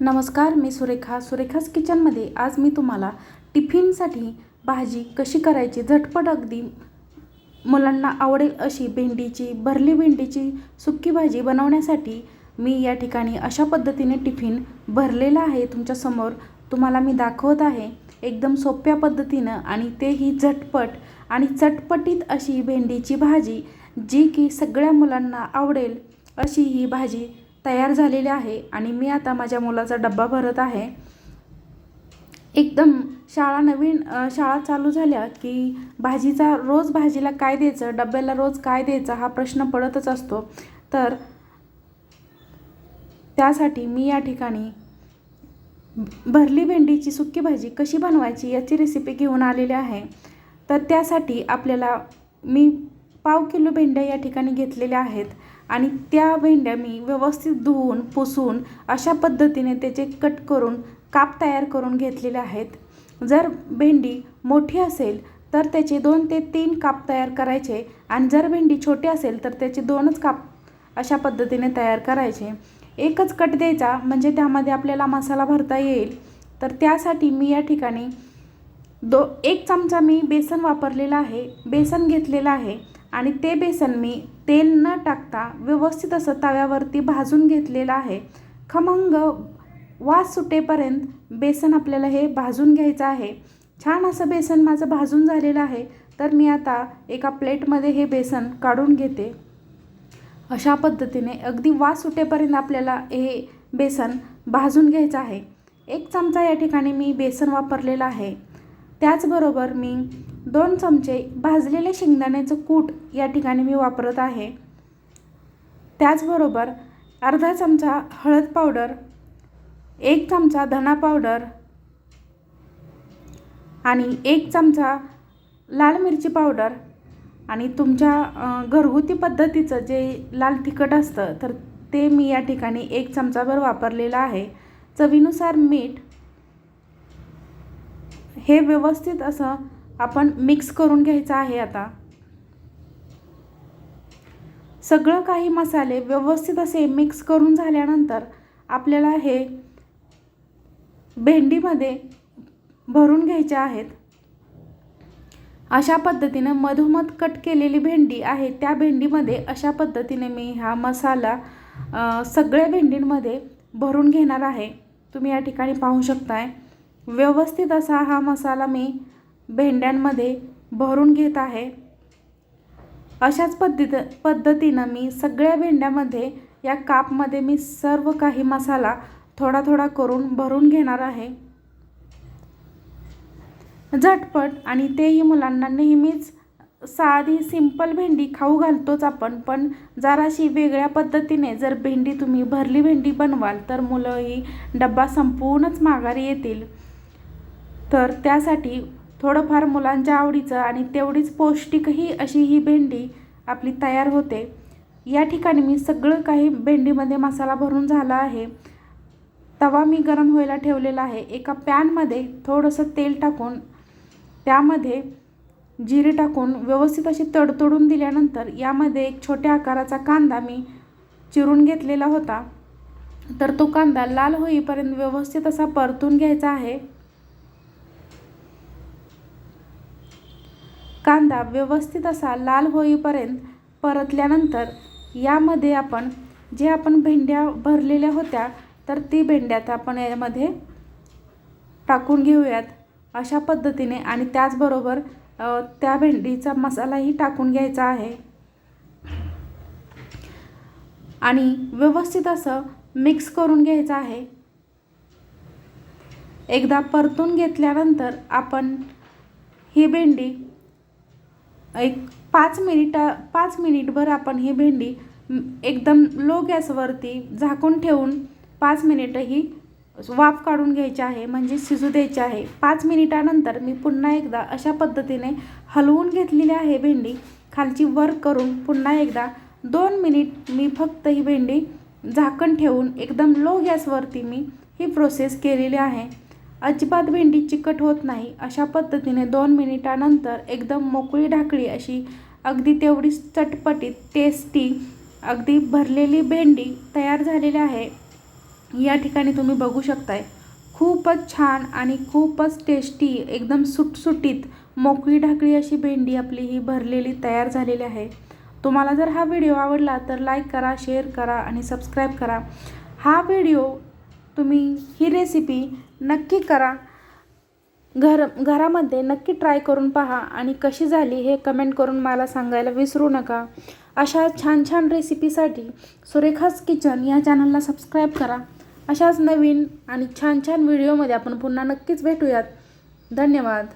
नमस्कार मी सुरेखा. सुरेखाच किचनमध्ये आज मी तुम्हाला टिफिनसाठी भाजी कशी करायची झटपट अगदी मुलांना आवडेल अशी भेंडीची भरली भेंडीची सुक्की भाजी बनवण्यासाठी मी या ठिकाणी अशा पद्धतीने टिफिन भरलेला आहे तुमच्यासमोर तुम्हाला मी दाखवत आहे एकदम सोप्या पद्धतीनं आणि तेही झटपट आणि चटपटीत अशी भेंडीची भाजी जी की सगळ्या मुलांना आवडेल अशी ही भाजी तयार झालेली आहे आणि मी आता माझ्या मुलाचा डब्बा भरत आहे. एकदम शाळा नवीन शाळा चालू झाल्या की भाजीचा रोज भाजीला काय द्यायचं डब्याला रोज काय द्यायचं हा प्रश्न पडतच असतो. तर त्यासाठी मी या ठिकाणी भरली भेंडीची सुक्की भाजी कशी बनवायची याची रेसिपी घेऊन आलेली आहे. तर त्यासाठी आपल्याला मी पाव किलो भेंड्या या ठिकाणी घेतलेल्या आहेत. आणि त्या भेंड्या मी व्यवस्थित धुवून पुसून अशा पद्धतीने त्याचे कट करून काप तयार करून घेतलेले आहेत. जर भेंडी मोठी असेल तर त्याचे दोन ते तीन काप तयार करायचे आणि जर भेंडी छोटी असेल तर त्याचे दोनच काप अशा पद्धतीने तयार करायचे. एकच कट द्यायचा म्हणजे त्यामध्ये आपल्याला मसाला भरता येईल. तर त्यासाठी मी या ठिकाणी दो एक चमचा मी बेसन वापरलेला आहे बेसन घेतलेलं आहे. आणि ते बेसन मी तेल न टाकता व्यवस्थित असं तव्यावरती भाजून घेतलेलं आहे. खमंग वास सुटेपर्यंत बेसन आपल्याला हे भाजून घ्यायचं आहे. छान असं बेसन माझं भाजून झालेलं आहे तर मी आता एका प्लेटमध्ये हे बेसन काढून घेते. अशा पद्धतीने अगदी वास सुटेपर्यंत आपल्याला हे बेसन भाजून घ्यायचं आहे. एक चमचा या ठिकाणी मी बेसन वापरलेलं आहे. त्याचबरोबर मी दोन चमचे भाजलेले शेंगदाण्याचं कूट या ठिकाणी मी वापरत आहे. त्याचबरोबर अर्धा चमचा हळद पावडर एक चमचा धना पावडर आणि एक चमचा लाल मिरची पावडर आणि तुमच्या घरगुती पद्धतीचं जे लाल तिखट असतं तर ते मी या ठिकाणी एक चमचाभर वापरलेलं आहे. चवीनुसार मीठ हे व्यवस्थित असं आपण मिक्स करून घ्यायचं आहे आता. सगळं काही मसाले व्यवस्थित असे मिक्स करून झाल्यानंतर आपल्याला हे भेंडीमध्ये भरून घ्यायचे आहेत. अशा पद्धतीनं मधोमध कट केलेली भेंडी आहे त्या भेंडीमध्ये अशा पद्धतीने मी हा मसाला सगळ्या भेंडींमध्ये भरून घेणार आहे. तुम्ही या ठिकाणी पाहू शकताय. व्यवस्थित असा हा मसाला मी भेंड्यांमध्ये भरून घेत आहे. अशाच पद्धत पद्धतीनं मी सगळ्या भेंड्यामध्ये या कापमध्ये मी सर्व काही मसाला थोडा थोडा करून भरून घेणार आहे. झटपट आणि तेही मुलांना नेहमीच साधी सिंपल भेंडी खाऊ घालतोच आपण पण जराशी वेगळ्या पद्धतीने जर भेंडी तुम्ही भरली भेंडी बनवाल तर मुलं ही डब्बा संपूर्णच माघारी येतील. तर त्यासाठी थोडंफार मुलांच्या आवडीचं आणि तेवढीच पौष्टिकही अशी ही भेंडी आपली तयार होते. या ठिकाणी मी सगळं काही भेंडीमध्ये मसाला भरून झाला आहे. तवा मी गरम व्हायला ठेवलेला आहे. एका पॅनमध्ये थोडंसं तेल टाकून त्यामध्ये जिरे टाकून व्यवस्थित अशी तडतडून दिल्यानंतर यामध्ये एक छोट्या आकाराचा कांदा मी चिरून घेतलेला होता. तर तो कांदा लाल होईपर्यंत व्यवस्थित असा परतून घ्यायचा आहे. कांदा व्यवस्थित असा लाल होईपर्यंत परतल्यानंतर यामध्ये आपण जे आपण भेंड्या भरलेल्या होत्या तर ती भेंड्यात आपण यामध्ये टाकून घेऊयात अशा पद्धतीने आणि त्याचबरोबर त्या भेंडीचा मसालाही टाकून घ्यायचा आहे. आणि व्यवस्थित असं मिक्स करून घ्यायचं आहे. एकदा परतून घेतल्यानंतर आपण ही भेंडी एक पाच मिनिटा पाच मिनिटभर आपण ही भेंडी एकदम लो गॅसवरती झाकून ठेवून पाच मिनिटं ही वाफ काढून घ्यायची आहे म्हणजे शिजू द्यायची आहे. पाच मिनिटानंतर मी पुन्हा एकदा अशा पद्धतीने हलवून घेतलेली आहे भेंडी. खालची वर करून पुन्हा एकदा दोन मिनिट मी फक्त ही भेंडी झाकण ठेवून एकदम लो गॅसवरती मी ही प्रोसेस केलेली आहे. अजिबात भेंडी चिकट होत नाही. अशा पद्धतीने दोन मिनिटानंतर एकदम मोकळी ढाकळी अशी अगदी तेवढीच चटपटीत टेस्टी अगदी भरलेली भेंडी तयार झालेली आहे. या ठिकाणी तुम्ही बघू शकताय खूपच छान आणि खूपच टेस्टी एकदम सुटसुटीत मोकळी ढाकळी अशी भेंडी आपली ही भरलेली तयार झालेली आहे. तुम्हाला जर हा व्हिडिओ आवडला तर लाईक करा शेअर करा आणि सबस्क्राईब करा. हा व्हिडिओ तुम्ही ही रेसिपी नक्की करा. घर घरामध्ये नक्की ट्राय करून पहा आणि कशी झाली हे कमेंट करून मला सांगायला विसरू नका. अशा छान छान रेसिपीसाठी सुरेखाच किचन या चॅनलला सबस्क्राईब करा. अशाच नवीन आणि छान छान व्हिडिओमध्ये आपण पुन्हा नक्कीच भेटूयात. धन्यवाद.